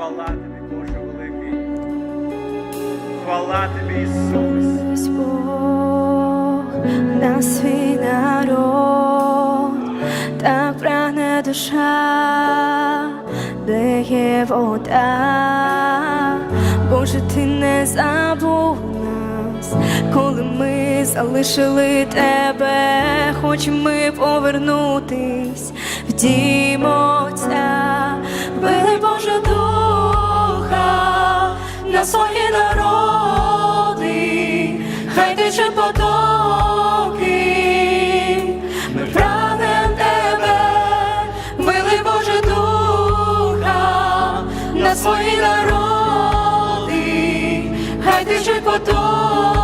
Хвала тобі, Боже великий. Хвала тобі, Ісус. Бог на свій народ, так прагне душа, де вода, Боже, ти не забув нас, коли ми залишили тебе, хочемо ми повернутись в дім Отця, Бери Боже духа на свої народи, хай тече потоки, ми прагнем тебе, вели Боже духа, на свої народи, хай тече потоки,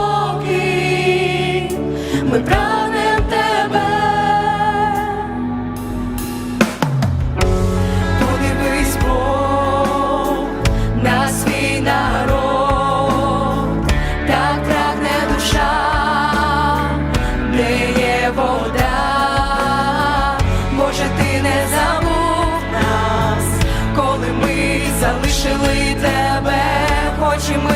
ми тебе, хочемо.